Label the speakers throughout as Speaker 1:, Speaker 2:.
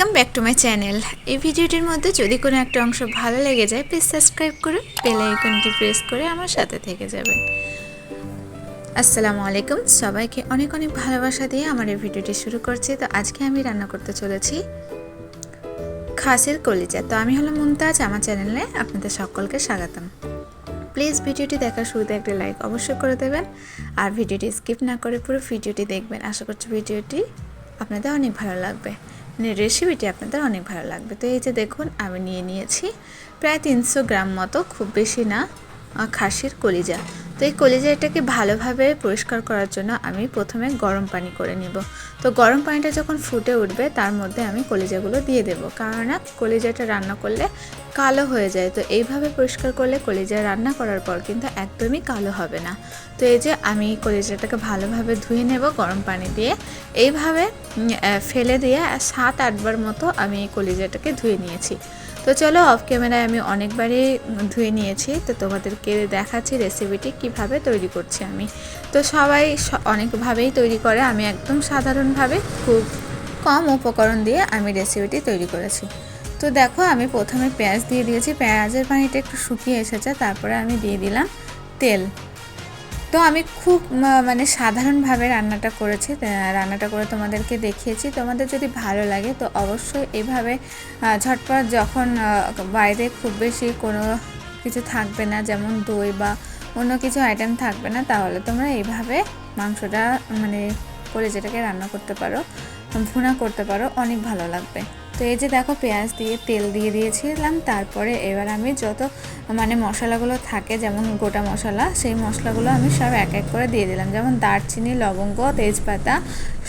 Speaker 1: Welcome back to my channel. এই ভিডিওটির মধ্যে যদি কোনো একটা অংশ ভালো লেগে যায় প্লিজ সাবস্ক্রাইব করে বেল আইকনটি প্রেস করে আমার সাথে থেকে যাবেন। আসসালামু আলাইকুম। সবাইকে অনেক অনেক ভালোবাসা দিয়ে আমার এই ভিডিওটি শুরু করছি। তো আজকে আমি রান্না করতে চলেছি খাসির কলিজা। তো আমি হলো মুমতাজ, আমার চ্যানেলে আপনাদের সকলকে স্বাগতম। প্লিজ ভিডিওটি দেখার শুরুতে একটা লাইক অবশ্যই করে দেবেন আর ভিডিওটি স্কিপ না করে পুরো ভিডিওটি দেখবেন। আশা করছি ভিডিওটি আপনাদের অনেক ভালো লাগবে। রেসিপিটি আপনাদের অনেক ভালো লাগবে। তো এই যে দেখুন, আমি নিয়ে নিয়েছি। প্রায় তিনশো গ্রাম মতো, খুব বেশি না খাসির কলিজা। তো এই কলিজাটাকে ভালোভাবে পরিষ্কার করার জন্য আমি প্রথমে গরম পানি করে নিব। তো গরম পানিটা যখন ফুটে উঠবে, তার মধ্যে আমি কলিজাগুলো দিয়ে দেবো। কেননা কলিজাটা রান্না করলে কালো হয়ে যায়। তো এইভাবে পরিষ্কার করলে কলিজা রান্না করার পর কিন্তু একদমই কালো হবে না। তো এই যে আমি কলিজাটাকে ভালোভাবে ধুয়ে নেব গরম পানি দিয়ে। এইভাবে ফেলে দিয়ে সাত আটবার মতো আমি এই কলিজাটাকে ধুয়ে নিয়েছি। তো চলো অফ ক্যামেরায় আমি অনেকবারই ধুয়ে নিয়েছি, তো তোমাদেরকে দেখাচ্ছি রেসিপিটি কীভাবে তৈরি করছি আমি। তো সবাই অনেকভাবেই তৈরি করে, আমি একদম সাধারণভাবে খুব কম উপকরণ দিয়ে আমি রেসিপিটি তৈরি করেছি। তো দেখো, আমি প্রথমে পেঁয়াজ দিয়ে দিয়েছি, পেঁয়াজের পানিটা একটু শুকিয়ে এসেছে, তারপরে আমি দিয়ে দিলাম তেল। তো আমি খুব মানে সাধারণভাবে রান্নাটা করেছি রান্নাটা করে তোমাদেরকে দেখিয়েছি। তোমাদের যদি ভালো লাগে তো অবশ্যই এইভাবে আহ, ঝটপট যখন বাইরে খুব বেশি কোনো কিছু থাকবে না যেমন দই বা অন্য কিছু আইটেম থাকবে না তাহলে তোমরা এইভাবে মাংসটা মানে করে যেটাকে রান্না করতে পারো ভুনা করতে পারো অনেক ভালো লাগবে। তো এই যে দেখো পেঁয়াজ দিয়ে তেল দিয়ে দিয়েছিলাম, তারপরে এবার আমি যত মানে মশলাগুলো থাকে, যেমন গোটা মশলা, সেই মশলাগুলো আমি সব এক এক করে দিয়ে দিলাম। যেমন দারচিনি, লবঙ্গ, তেজপাতা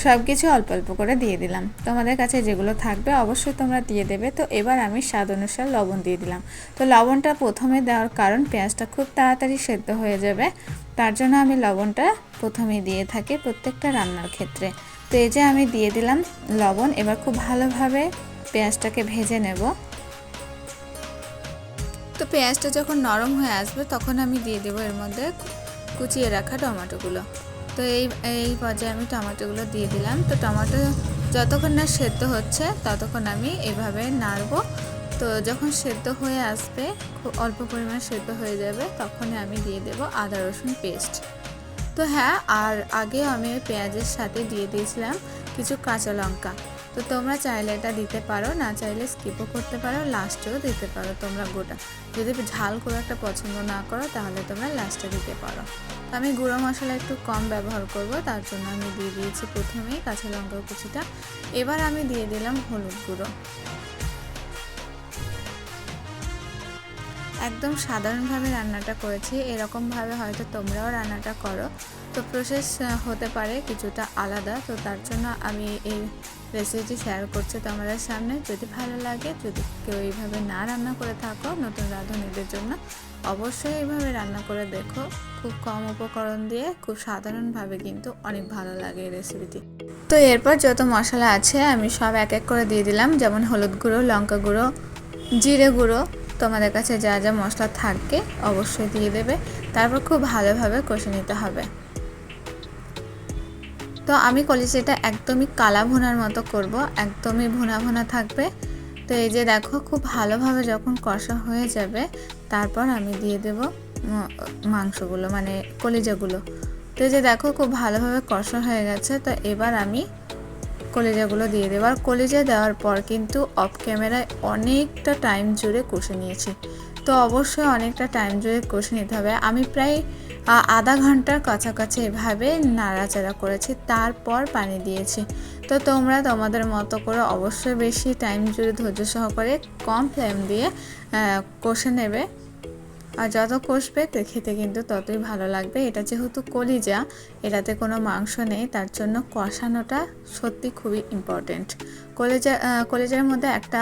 Speaker 1: সব কিছু অল্প অল্প করে দিয়ে দিলাম। তোমাদের কাছে যেগুলো থাকবে অবশ্যই তোমরা দিয়ে দেবে। তো এবার আমি স্বাদ অনুসার লবণ দিয়ে দিলাম। তো লবণটা প্রথমে দেওয়ার কারণ পেঁয়াজটা খুব তাড়াতাড়ি সেদ্ধ হয়ে যাবে। তার জন্য আমি লবণটা প্রথমে দিয়ে থাকি প্রত্যেকটা রান্নার ক্ষেত্রে। তো এই যে আমি দিয়ে দিলাম লবণ। এবার খুব ভালোভাবে পেঁয়াজটাকে ভেজে নেব। তো পেঁয়াজটা যখন নরম হয়ে আসবে, তখন আমি দিয়ে দেবো এর মধ্যে কুচিয়ে রাখা টমেটোগুলো। তো এই এই পর্যায়ে আমি টমেটোগুলো দিয়ে দিলাম। তো টমেটো যতক্ষণ না সেদ্ধ হচ্ছে, ততক্ষণ আমি এভাবে নাড়বো। তো যখন সেদ্ধ হয়ে আসবে, খুব অল্প পরিমাণে সেদ্ধ হয়ে যাবে, তখনই আমি দিয়ে দেবো আদা রসুন পেস্ট। তো হ্যাঁ আর আগেও আমি পেঁয়াজের সাথে দিয়ে দিয়েছিলাম কিছু কাঁচা লঙ্কা। তো তোমরা চাইলে এটা দিতে পারো, না চাইলে স্কিপও করতে পারো লাস্টেও দিতে পারো তোমরা গোটা। যদি ঝাল খুব একটা পছন্দ না করো, তাহলে তোমরা লাস্টে দিতে পারো। তো আমি গুঁড়ো মশলা একটু কম ব্যবহার করব, তার জন্য আমি দিয়ে দিয়েছি প্রথমেই কাঁচা লঙ্কা কুচিটা। এবার আমি দিয়ে দিলাম হলুদ গুঁড়ো। একদম সাধারণভাবে রান্নাটা করেছি, এরকমভাবে হয়তো তোমরাও রান্নাটা করো। তো প্রসেস হতে পারে কিছুটা আলাদা। তো তার জন্য আমি এই রেসিপিটি শেয়ার করছি তোমাদের সামনে। যদি ভালো লাগে, যদি কেউ এইভাবে না রান্না করে থাকো, নতুন রাঁধুনিদের জন্য, অবশ্যই এইভাবে রান্না করে দেখো। খুব কম উপকরণ দিয়ে, খুব সাধারণভাবে কিন্তু অনেক ভালো লাগে এই রেসিপিটি তো এরপর যত মশলা আছে, আমি সব এক এক করে দিয়ে দিলাম। যেমন হলুদ গুঁড়ো, লঙ্কা গুঁড়ো, জিরে গুঁড়ো। তোমাদের কাছে যা যা মশলা থাকে, অবশ্যই দিয়ে দেবে। তারপর খুব ভালোভাবে কষে নিতে হবে। তো আমি কলিজিটা একদমই কালা ভোনার মতো করব, একদমই ভুনা ভোনা থাকবে। তো এই যে দেখো, খুব ভালোভাবে যখন কষা হয়ে যাবে, তারপর আমি দিয়ে দেব মাংসগুলো মানে কলিজাগুলো। তো এই যে দেখো, খুব ভালোভাবে কষা হয়ে গেছে, তো এবার আমি কলিজাগুলো দিয়ে দেবো। আর কলিজা দেওয়ার পর কিন্তু অফ ক্যামেরায় অনেকটা টাইম জুড়ে কষে নিয়েছি। তো অবশ্যই অনেকটা টাইম জুড়ে কষে নিতে হবে। আমি প্রায় আধা ঘণ্টার কাছাকাছি এভাবে নাড়াচাড়া করেছি, তারপর পানি দিয়েছি। তো তোমরা তোমাদের মতো করে অবশ্যই বেশি টাইম জুড়ে ধৈর্য সহকারে কম ফ্লেম দিয়ে কষে নেবে। আর যত কষবে খেতে কিন্তু ততই ভালো লাগবে। এটা যেহেতু কলিজা, এটাতে কোনো মাংস নেই, তার জন্য কষানোটা সত্যি খুবই ইম্পর্টেন্ট কলিজা কলিজার মধ্যে একটা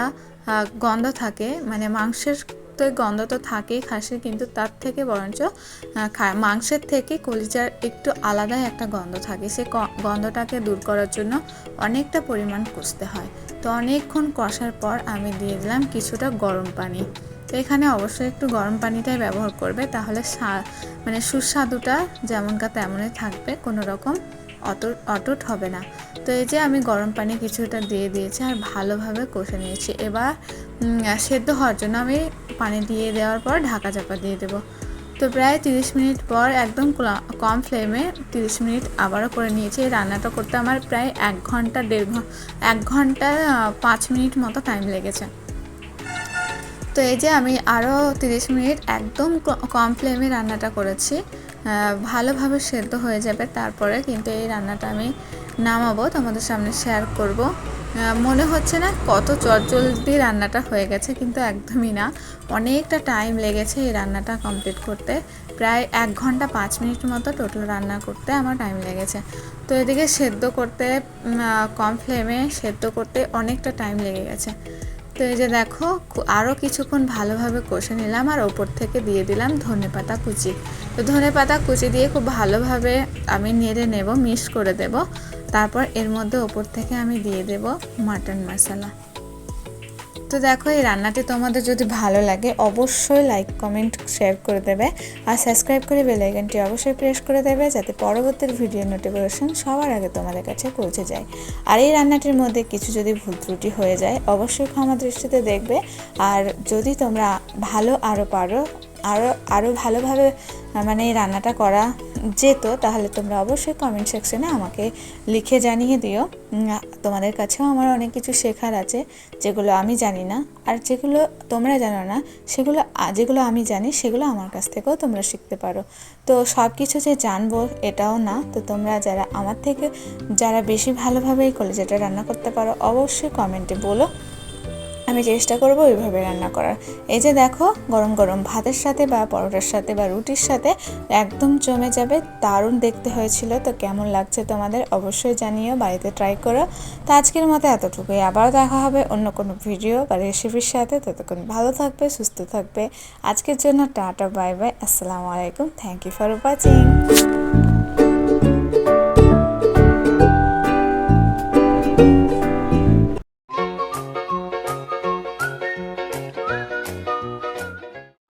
Speaker 1: গন্ধ থাকে মানে মাংসের তো এই গন্ধ তো থাকেই খাসির, কিন্তু তার থেকে বরঞ্চ মাংসের থেকে কলিজার একটু আলাদাই একটা গন্ধ থাকে। সে গন্ধটাকে দূর করার জন্য অনেকটা পরিমাণ কষতে হয়। তো অনেকক্ষণ কষার পর আমি দিয়ে দিলাম কিছুটা গরম পানি। তো এখানে অবশ্যই একটু গরম পানিটাই ব্যবহার করবে, তাহলে মানে সুস্বাদুটা যেমনকার তেমনই থাকবে কোনো রকম অত, অটুট হবে না। তো এই যে আমি গরম পানি কিছুটা দিয়ে দিয়েছি আর ভালোভাবে কষে নিয়েছি। এবার সেদ্ধ হওয়ার জন্য আমি পানি দিয়ে দেওয়ার পর ঢাকা চাপা দিয়ে দেবো। তো প্রায় তিরিশ মিনিট পর একদম কম ফ্লেমে তিরিশ মিনিট আবারও করে নিয়েছি। এই রান্নাটা করতে আমার প্রায় এক ঘণ্টা, দেড় ঘণ্টা এক ঘণ্টা, পাঁচ মিনিট মতো টাইম লেগেছে। তো এই যে আমি আরও তিরিশ মিনিট একদম কম ফ্লেমে রান্নাটা করেছি। ভালোভাবে সেদ্ধ হয়ে যাবে, তারপরে কিন্তু এই রান্নাটা আমি নামাবো, তোমাদের সামনে শেয়ার করব। মনে হচ্ছে না কত চটজলদি রান্নাটা হয়ে গেছে, কিন্তু একদমই না। অনেকটা টাইম লেগেছে এই রান্নাটা কমপ্লিট করতে। প্রায় এক ঘণ্টা পাঁচ মিনিট মতো টোটাল রান্না করতে আমার টাইম লেগেছে। তো এদিকে সেদ্ধ করতে কম ফ্লেমে সেদ্ধ করতে অনেকটা টাইম লেগে গেছে। তো এই যে দেখো আরও কিছুক্ষণ ভালোভাবে কষে নিলাম আর ওপর থেকে দিয়ে দিলাম ধনে পাতা কুচি। তো ধনে পাতা কুচি দিয়ে খুব ভালোভাবে আমি নেড়ে নেব, মিক্স করে দেব। তারপর এর মধ্যে ওপর থেকে আমি দিয়ে দেব মাটন মশলা। তো দেখো, এই রান্নাটি তোমাদের যদি ভালো লাগে, অবশ্যই লাইক কমেন্ট শেয়ার করে দেবে। আর সাবস্ক্রাইব করে বেল আইকনটি অবশ্যই প্রেস করে দেবে, যাতে পরবর্তী ভিডিও নোটিফিকেশন সবার আগে তোমাদের কাছে পৌঁছে যায়। আর এই রান্নাটির মধ্যে কিছু যদি ভুল ত্রুটি হয়ে যায়, অবশ্যই ক্ষমা দৃষ্টিতে দেখবে। আর যদি তোমরা ভালো আরও পারো আরও আরও ভালোভাবে মানে এই রান্নাটা করা যেত, তাহলে তোমরা অবশ্যই কমেন্ট সেকশনে আমাকে লিখে জানিয়ে দিও। তোমাদের কাছেও আমার অনেক কিছু শেখার আছে, যেগুলো আমি জানি না, আর যেগুলো তোমরা জানো না, সেগুলো যেগুলো আমি জানি, সেগুলো আমার কাছ থেকেও তোমরা শিখতে পারো। তো সব কিছু যে জানব এটাও না, তো তোমরা যারা আমার থেকে, যারা বেশি ভালোভাবে এই কলেজেটা রান্না করতে পারো, অবশ্যই কমেন্টে বলো। আমি চেষ্টা করব ওইভাবে রান্না করার। এই যে দেখো, গরম গরম ভাতের সাথে বা পরোটার সাথে বা রুটির সাথে একদম জমে যাবে, দারুণ দেখতে হয়েছিল। তো কেমন লাগছে তোমাদের অবশ্যই জানিও, বাড়িতে ট্রাই করো। তো আজকের মতো এতটুকুই। আবারও দেখা হবে অন্য কোনো ভিডিও বা রেসিপির সাথে। ততক্ষণ ভালো থাকবে, সুস্থ থাকবে। আজকের জন্য টাটা বাই বাই আসসালামু আলাইকুম। Thank you for watching